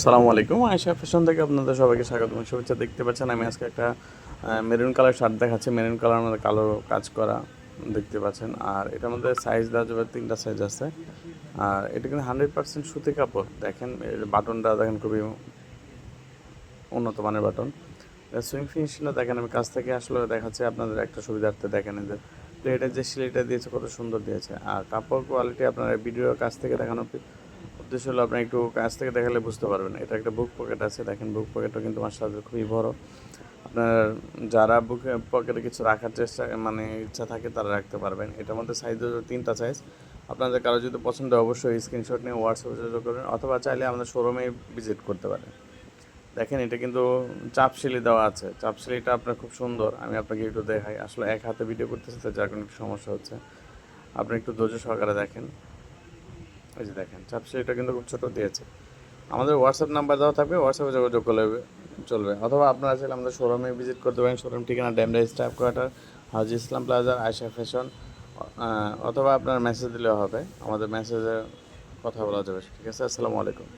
সালামু আলাইকুম। আয়সা ফ্যাশন থেকে আপনাদের সবাইকে স্বাগত। শুভেচ্ছা দেখতে পাচ্ছেন, আমি আজকে একটা মেরুন কালার শার্ট দেখাচ্ছি। মেরুন কালার মধ্যে কালো কাজ করা দেখতে পাচ্ছেন। আর এটার মধ্যে সাইজ দেওয়া যাবে, তিনটা সাইজ আছে। আর এটা কিন্তু হান্ড্রেড পার্সেন্ট সুতি কাপড়। দেখেন বাটনটা দেখেন খুবই উন্নত মানের বাটন সুইং ফিনিশিংটা দেখেন, আমি কাছ থেকে আসলে দেখাচ্ছি, আপনাদের একটা সুবিধার্থে দেখেন এই যে। প্লেটের যে সিলাইটা দিয়েছে, কত সুন্দর দিয়েছে। আর কাপড় কোয়ালিটি আপনার ভিডিওর কাছ থেকে দেখানোর উদ্দেশ্য হলো আপনি একটু কাছ থেকে দেখালে বুঝতে পারবেন। এটা একটা বুক পকেট আছে। দেখেন বুক পকেটটা কিন্তু সাথে খুবই বড়। আপনার যারা বুক পকেটে কিছু রাখার চেষ্টা মানে ইচ্ছা থাকে তারা রাখতে পারবেন। এটার মধ্যে সাইজ তিনটা সাইজ আপনাদের কারও যদি পছন্দ অবশ্যই স্ক্রিনশট নিয়ে হোয়াটসঅ্যাপে যোগাযোগ করবেন, অথবা চাইলে আমাদের শোরুমে ভিজিট করতে পারেন। দেখেন, এটা কিন্তু চাপশিলি দেওয়া আছে। চাপশিলিটা আপনার খুব সুন্দর। আমি আপনাকে একটু দেখাই। আসলে এক হাতে ভিডিও করতেছি যার কোনো সমস্যা হচ্ছে। আপনি একটু ধৈর্য সহকারে দেখেন। এই যে দেখেন চাপশিলিটা কিন্তু খুব ছোটো দিয়েছে। আমাদের হোয়াটসঅ্যাপ নাম্বার দেওয়া থাকবে হোয়াটসঅ্যাপে যোগাযোগ করলে চলবে। অথবা আপনারা চাইলে আমাদের শোরুমে ভিজিট করতে পারেন শোরুম ঠিকানা ড্যামরা স্টাফ কোয়ার্টার, হাজি ইসলাম প্লাজার আয়সা ফ্যাশন অথবা আপনার মেসেজ দিলেও হবে। আমাদের মেসেজে কথা বলা যাবে। ঠিক আছে, আসসালামু আলাইকুম।